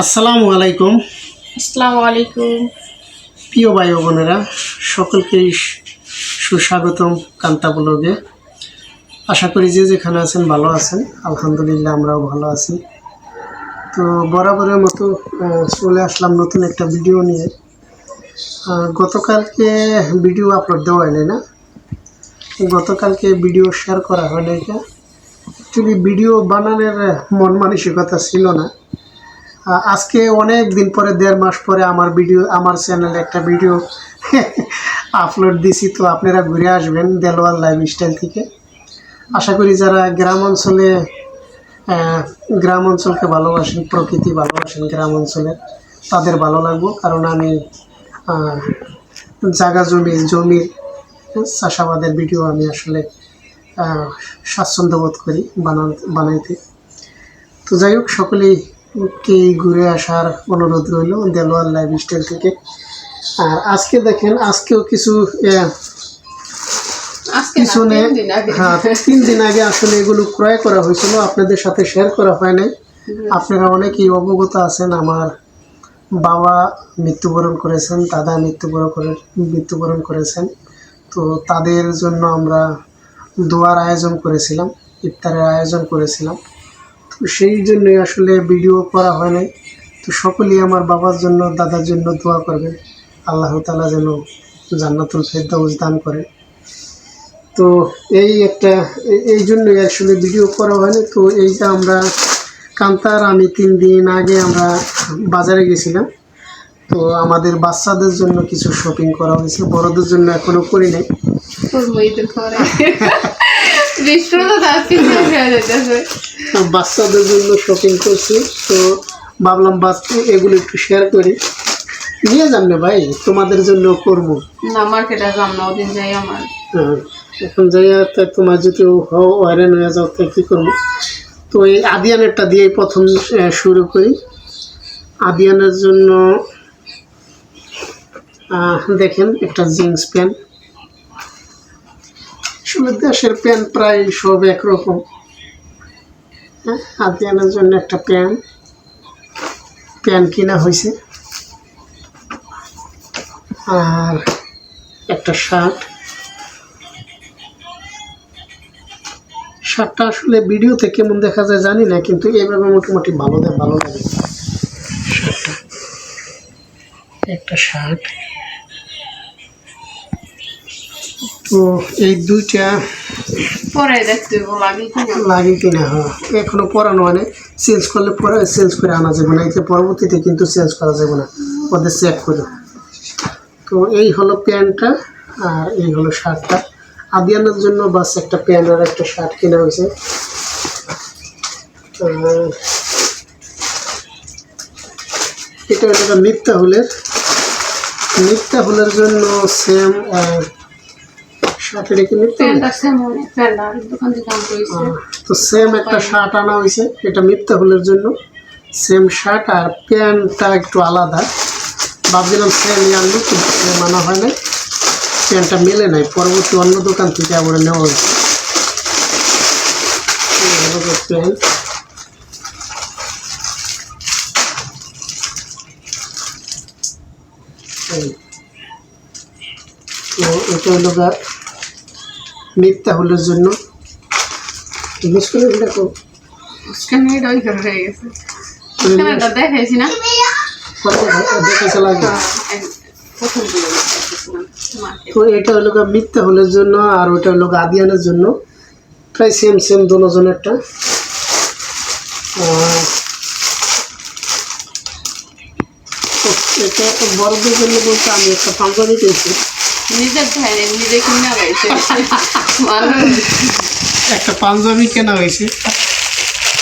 আসসালামু আলাইকুম। আসসালামু আলাইকুম। প্রিয় ভাই বোনেরা সকলকেই সুস্বাগতম কান্তা ব্লগে। আশা করি যে যেখানে আছেন ভালো আছেন। আলহামদুলিল্লাহ আমরাও ভালো আছি। তো বরাবরের মতো চলে আসলাম নতুন একটা ভিডিও নিয়ে। গতকালকে ভিডিও আপলোড দেওয়া হয়নি না? গতকালকে ভিডিও শেয়ার করা হয়নি অ্যাকচুয়ালি ভিডিও বানানোর মন মানসিকতা ছিল না। আজকে অনেক দিন পরে, দেড় মাস পরে আমার ভিডিও আমার চ্যানেলে একটা ভিডিও আপলোড দিছি, তো আপনারা ঘুরে আসবেন দেলোয়ার লাইফস্টাইল থেকে। আশা করি যারা গ্রাম অঞ্চলে গ্রাম অঞ্চলকে ভালোবাসেন, প্রকৃতি ভালোবাসেন গ্রাম অঞ্চলে, তাদের ভালো লাগবো, কারণ আমি জায়গা জমি, জমির চাষাবাদের ভিডিও আমি আসলে স্বাচ্ছন্দ্য বোধ করি বানান, বানাইতে। তো যাই হোক, সকলেই কে ঘুরে আসার অনুরোধ রইল দেলোয়ার লাইফস্টাইল থেকে। আর আজকে দেখেন আজকেও কিছু পিছনে। হ্যাঁ তিন দিন আগে আসলে এগুলো ক্রয় করা হয়েছিল আপনাদের সাথে শেয়ার করা হয় নাই। আপনারা অনেকেই অবগত আছেন আমার বাবা মৃত্যুবরণ করেছেন দাদা মৃত্যুবরণ করে মৃত্যুবরণ করেছেন। তো তাদের জন্য আমরা দোয়ার আয়োজন করেছিলাম ইফতারের আয়োজন করেছিলাম। তো সেই জন্যই আসলে ভিডিও করা হয় নাই তো সকলেই আমার বাবার জন্য, দাদার জন্য দোয়া করবেন। আল্লাহ তালা যেন জান্নাতুল ফেরদাউস দান করে। তো এই একটা, এই জন্যই আসলে ভিডিও করা হয়নি। তো এই যে আমরা কান্তার, আমি তিন দিন আগে আমরা বাজারে গেছিলাম। তো আমাদের বাচ্চাদের জন্য কিছু শপিং করা হয়েছে। বড়দের জন্য এখনও করি নাই করব ঈদের পরে বৃষ্টি তো বাচ্চাদের জন্য শপিং করছি তো ভাবলাম বাচ্চা এগুলো একটু শেয়ার করি। নিয়ে যান না ভাই তোমাদের জন্য করব। না মার্কেটে যাম না ওদিন যাই আমার। হ্যাঁ, এখন যাইয়া তা তোমার যদি হও হয়রান হয়ে যাও তাই কী করব? তো এই আদিয়ানেরটা দিয়ে প্রথম শুরু করি। আদিয়ানের জন্য দেখেন একটা জিন্স প্যান্ট। আসলে দেশের প্যান্ট প্রায় সব একরকম। হ্যাঁ আদিয়ানের জন্য একটা প্যান্ট। প্যান্ট কিনা হয়েছে। আর একটা শার্ট। শার্টটা আসলে ভিডিওতে কেমন দেখা যায় জানি না, কিন্তু এইভাবে মোটামুটি ভালো দেয়, ভালো লাগে। শার্টটা একটা শার্ট। তো এই দুইটা পরে দেখতে লাগে কিনা লাগে কিনা হ্যাঁ। এখনও পরানো হয় চেঞ্জ করলে পরে চেঞ্জ করে আনা যাবে না। এতে পরবর্তীতে কিন্তু চেঞ্জ করা যাবে না। ওদের চেক করে। তো এই হলো প্যান্টটা আর এই হলো শার্টটা। আদিয়ানের জন্য বাস একটা প্যান্ট আর একটা শার্ট কেনা হয়েছে। এটা হলো মিথ্যা হুলের মিথ্যা হুলের জন্য সেম তো সেম একটা শার্ট আনা হয়েছে এটা মিথ্যা হুলের জন্য। সেম শার্ট আর প্যান্টটা একটু আলাদা। ভাবছিলাম সেম আনব কিন্তু সেম আনা হয় নাই। প্যান্টটা মেলে নাই পরবর্তী অন্য দোকান থেকে আবার নেওয়া হয়েছে। প্যান্ট। তো এটা হলো গা মিথ্যা হুলের জন্য। দেখো ওই হয়ে গেছে। না? তো এটা হলো মিথ্যা হুলের জন্য আর ওটা হলো আদিয়ানের জন্য। প্রায় সেম সেম দুজনেরটা। এটা বড়দের জন্য বলতে আমি একটা পাঞ্জাবি পেয়েছি। নিজে কিনা গাইছে একটা পাঞ্জাবি কেনা হয়েছে।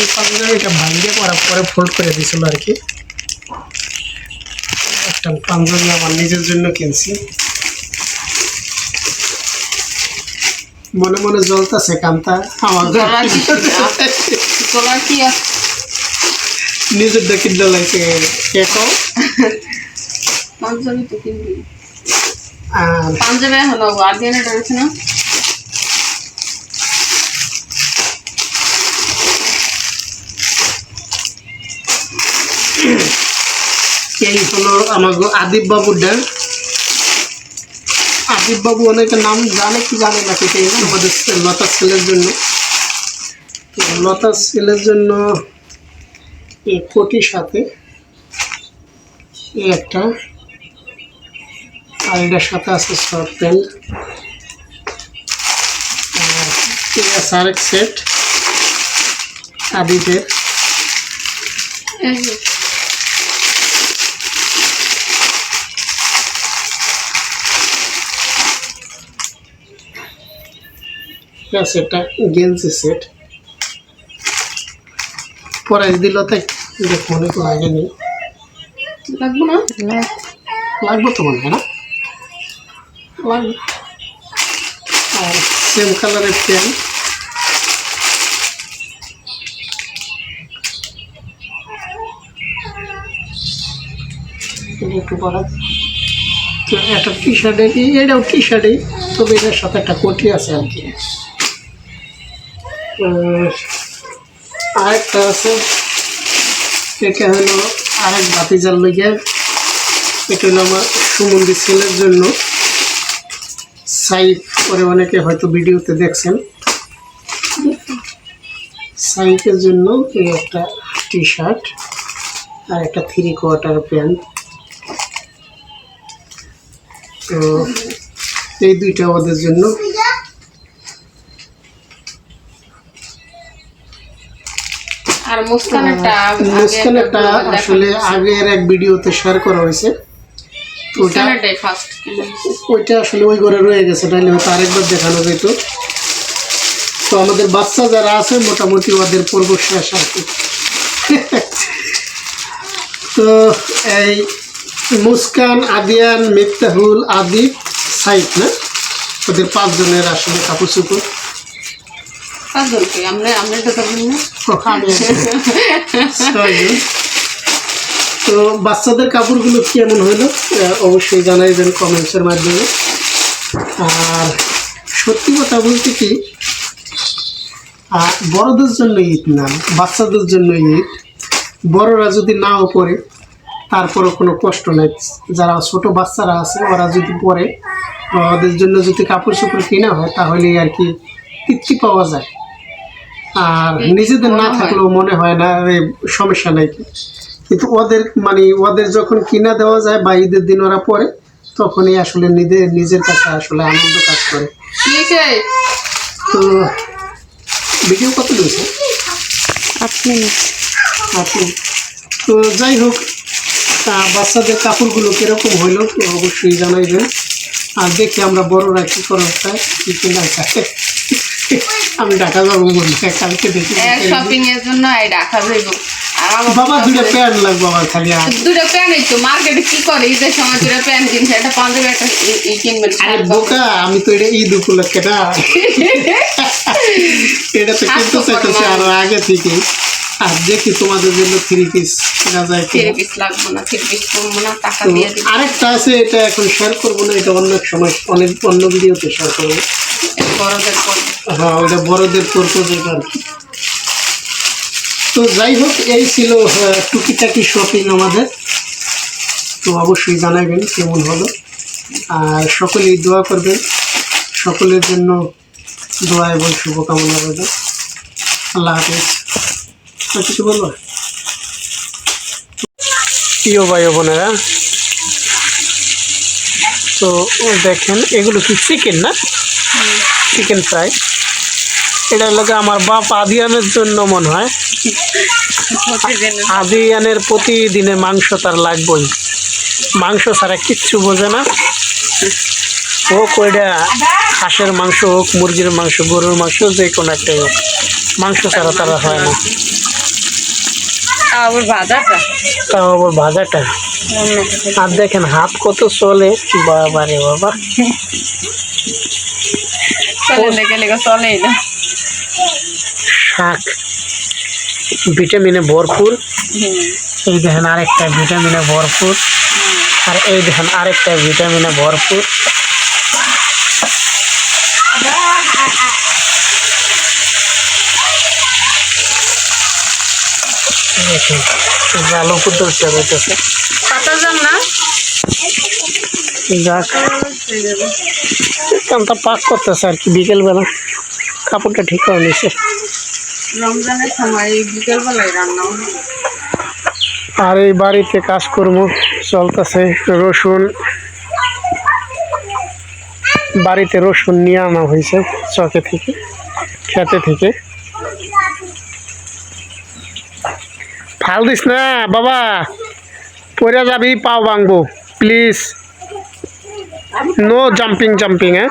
এই পাঞ্জাবিটা ভাঙ্গে করার পরে ফোল্ড করে দিয়েছিল আর কি। একটা পাঞ্জাবি আমার নিজের জন্য কিনছি। মনে মনে জ্বলতেছে কান্তা আমার গলার কি নিজের দেখি জ্বলাইছে কেকও। পাঞ্জাবি তো কিনবি। পাঞ্জাবি হলো গার্ডিয়ানের রয়েছে না এই হলো আমার আদিব বাবুর বাবু অনেকের নাম জানে কি জানে না লতা ছেলের জন্য লতা ছেলের জন্য এই কোটির সাথে একটা আর এটার সাথে আছে শর্ট প্যান্ট আর সেট ঠিক গেঞ্জি সেট। প্রাইস দিল তাই দেখ তো লাগেনি লাগবো না? লাগবে তো মনে হয় না? আর সেম কালারের প্যান্ট একটু পরা তো একটা টি শার্টের এটাও টি শার্টই তবে এটার সাথে একটা কোটি আছে আর কি। আর আরেকটা আছে। এটা হলো আরেক বাতিজার লইয়া। এটা হলো আমার সুমন্দির ছেলের জন্য। সাইড করে অনেকে হয়তো ভিডিওতে দেখছেন। সাইকের জন্য এই একটা টি শার্ট আর একটা থ্রি কোয়ার্টার প্যান্ট। তো এই দুইটা ওদের জন্য। আর মুস্কানেরটা আসলে আগের এক ভিডিওতে শেয়ার করা হয়েছে। ওটা ওইটা আসলে ওই ঘরে রয়ে গেছে তাহলে হয়তো আরেকবার দেখানো যেত। তো আমাদের বাচ্চা যারা আছে মোটামুটি ওদের পর্ব শেষ আর কি। তো এই মুস্কান আদিয়ান মিফতাহুল আদিব সাইদ না? ওদের পাঁচজনের আসলে কাপড় চুপুর পাঁচজনকে আমরা আমরা তো না। ছয়জন। তো বাচ্চাদের কাপড়গুলো কেমন হলো? অবশ্যই জানাইবেন কমেন্টসের মাধ্যমে। আর সত্যি কথা বলতে কি বড়দের জন্য ঈদ না, বাচ্চাদের জন্য ঈদ। বড়রা যদি নাও পরে তারপরও কোনো কষ্ট নেই। যারা ছোট বাচ্চারা আছে, ওরা যদি পরে ওদের জন্য যদি কাপড় চোপড় কেনা হয় তাহলে আর কি তৃপ্তি পাওয়া যায়। আর নিজেদের না থাকলেও মনে হয় না সমস্যা নাই। কি কিন্তু ওদের মানে ওদের যখন কিনা দেওয়া যায় বা ঈদের দিন ওরা পরে তখনই আসলে নিজের নিজের কাছে আসলে আনন্দ কাজ করে। তো ভিডিও কত দিয়েছে? তো যাই হোক তা বাচ্চাদের কাপড়গুলো কীরকম হইল তো অবশ্যই জানাইবেন। আর দেখি আমরা বড়রা কী করা চাই কী কিনা চাই আমি ঢাকা যাব কালকে দেখি। শপিং এর জন্য এই রাখা যাইব। বাবা দুটো প্যান্ট লাগবে আমার খালি দুটো প্যান্ট মার্কেটে কি করে? ঈদের সময় দুটো প্যান্ট কিনছে একটা পাঞ্জাবি একটা ই- ই আরে বোকা আমি তো এটা ঈদ উপলক্ষে না। এটা তো কিন্তু চাইতেছি আরও আগে থেকে আর দেখি তোমাদের জন্য থ্রি পিস কেনা যায় থ্রি পিস লাগবো না থ্রি পিস করব না টাকা দিয়ে আরেকটা আছে এটা এখন শেয়ার করব না এটা অন্য সময় অনেক অন্য ভিডিওতে শেয়ার করব। বড়দের করব হ্যাঁ ওটা বড়দের আর কি। তো যাই হোক এই ছিল টুকিটাকি শপিং আমাদের। তো অবশ্যই জানাবেন কেমন হলো। আর সকলেই দোয়া করবেন। সকলের জন্য দোয়া এবং শুভকামনা রইল। আল্লাহ হাফিজ। আর কিছু বলব? প্রিয় ভাই ও বোনেরা তো দেখেন এগুলো কি চিকেন না? চিকেন ফ্রাই এটা লাগে আমার বাপ আদিয়ানের জন্য মনে হয়। আদিয়ানের প্রতিদিনে মাংস তার লাগবেই। মাংস ছাড়া কিচ্ছু বোঝে না। হোক ওইটা হাঁসের মাংস হোক মুরগির মাংস গরুর মাংস যে কোনো একটাই হোক। মাংস ছাড়া তারা হয় না। আবার ভাজাটা? তাও আবার ভাজাটা। আর দেখেন হাত কত চলে। বাবা রে বাবা। চলে চলেই না। শাক। ভিটামিনে ভরপুর এই দেখেন আরেকটা ভিটামিনে ভরপুর আর এই দেখেন আরেকটা ভিটামিনে ভরপুর দেখেন জাল উপর দরজা যাইতেছে পাতা যান না যাক কামটা পাক করতেছে আর কি বিকেলবেলা কাপড়টা ঠিক করে নিছে রমজানের সময় বিকেল বেলায় রান্না আর এই বাড়িতে কাজকর্ম চলতেছে রসুন বাড়িতে রসুন নিয়ে আনা হয়েছে চকে থেকে খেতে থেকে। ফাল দিস না বাবা পরে যাবি পাও ভাঙবো প্লিজ। নো জাম্পিং জাম্পিং হ্যাঁ?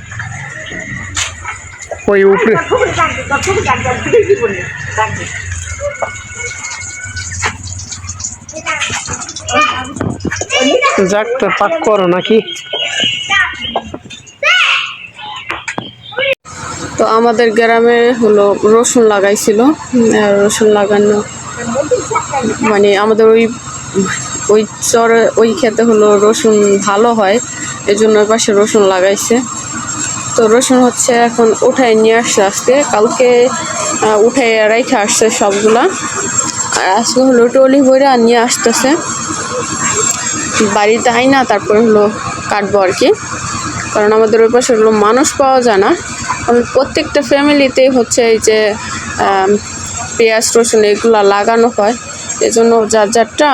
ওই উপরে? যাক তো পাক করো নাকি? তো আমাদের গ্রামে হলো রসুন লাগাইছিল আর রসুন লাগানো মানে আমাদের ওই ওই চরে ওই খেতে হলো রসুন ভালো হয় এই জন্য ওই পাশে রসুন লাগাইছে। তো রসুন হচ্ছে এখন উঠায় নিয়ে আসছে আজকে। কালকে উঠাই রেখে আসছে সবগুলা। আর আজকে হলো টলি বইরা নিয়ে আসতেছে। বাড়িতে আই না, তারপরে হলো কাটবো আর কি। কারণ আমাদের ওই পাশে হলো মানুষ পাওয়া যায় না। কারণ প্রত্যেকটা ফ্যামিলিতেই হচ্ছে এই যে পেঁয়াজ, রসুন এগুলো লাগানো হয়। এজন্য যার যারটা,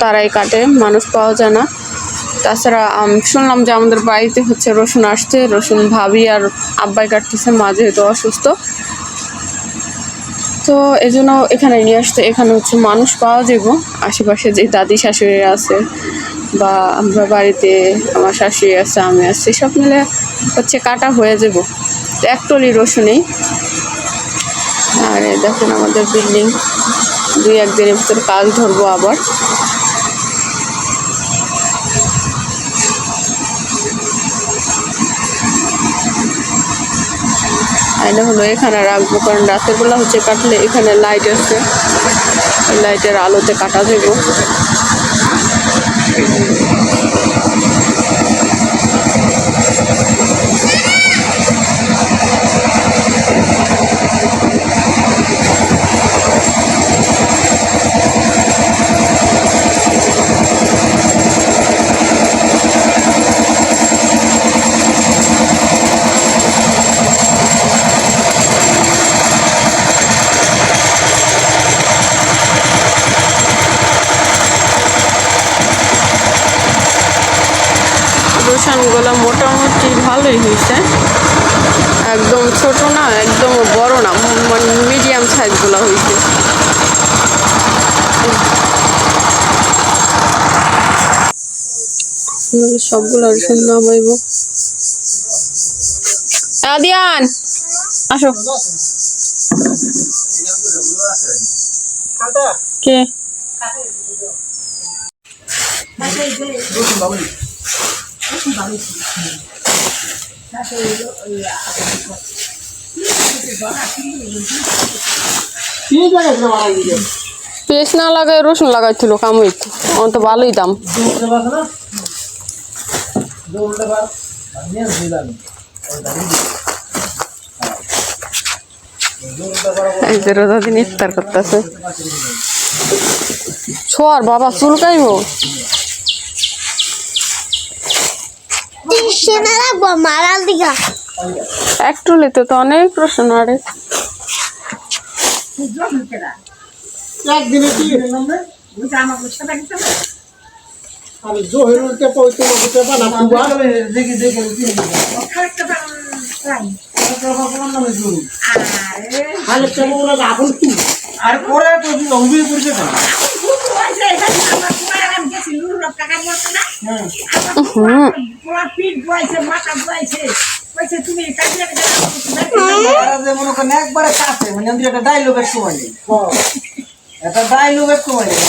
তারাই কাটে, মানুষ পাওয়া যায় না। তাছাড়া শুনলাম যে আমাদের বাড়িতে হচ্ছে রসুন আসছে, রসুন ভাবি আর আব্বাই কাটতেছে, মা যেহেতু অসুস্থ। তো এজন্য এখানে নিয়ে আসতে, এখানে হচ্ছে মানুষ পাওয়া যাব আশেপাশে যে দাদি শাশুড়ি আছে বা আমরা বাড়িতে আমার শাশুড়ি আছে, আমি আছি, সব মিলে হচ্ছে কাটা হয়ে যাব এক টলি রসুনেই। আর এই দেখুন আমাদের বিল্ডিং, দুই একদিনের ভিতরে কাজ ধরবো আবার। আইনা হলো এখানে রাখব কারণ রাতের বেলা হচ্ছে কাটলে এখানে লাইট আছে। লাইটের আলোতে কাটা দেবো। রসুনগুলো মোটামুটি ভালোই হয়েছে। একদম ছোট না, একদম বড় না মানে মিডিয়াম সাইজগুলো হয়েছে। সবগুলো রসুন নামাইব আদিয়ান, আসো। কে? পেস্ট না লাগাই রসুন লাগাইছিল কাম আমার তো ভালোই দাম। এই দিন ইফতার করতেছে। ছোয়ার বাবা চুলকাইব। রাখব মারাল দিঘা একটু লিতে তো অনেক প্রশ্ন আরে। একদিনে কি? আর জহিরুলকে পরে তো অম্বি করছে কেন হুম তারা যে মনে করেন একবারে কাছে মানে একটা ডায়লগের সময় নেই একটা ডায়লগের সময় নেই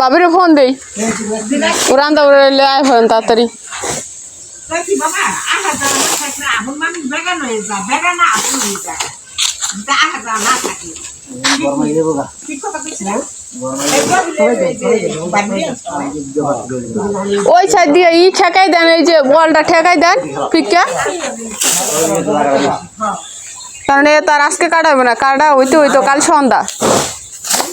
বাবিরে ফোন দেই। রান্দা উড়াইলে আয় হন তাড়াতাড়ি। ওই সাইড দিয়ে ই ঠেকাই দেন, এই যে বলটা ঠেকাই দেন ফিকা কারণ এ তার আজকে কাটাবে না, কাটা হইতে হইতো কাল সন্ধ্যা।